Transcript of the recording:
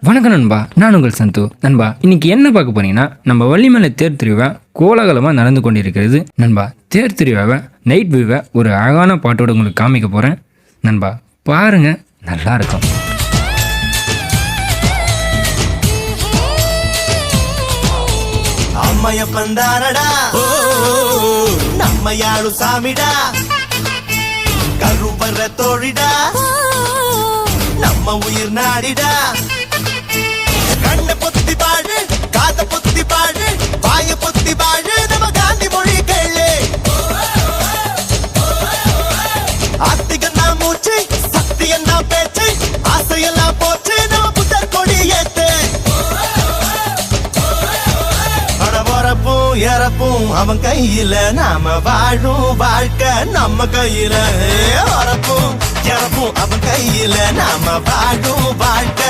வணக்கம் நண்பா நான் உங்கள் சந்து. நண்பா இன்னைக்கு என்ன பார்க்க போறீங்கன்னா நம்ம வள்ளிமலை தேர் திருவிழா கோலாகலமாக நடந்து கொண்டிருக்கிறது. நண்பா தேர் திருவிழாவை நைட் வியூவை ஒரு அழகான பாட்டோட உங்களுக்கு காமிக்க போகிறேன் நண்பா பாருங்க நல்லா இருக்கும். சாமிடா. தோழிடா. நம்ம உயிர் நாடிடா. இறப்பும் அவன் கையில நாம வாழும் வாழ்க்கை நம்ம கையில. வரப்பும் இறப்பும் அவன் கையில நாம வாழும் வாழ்க்கை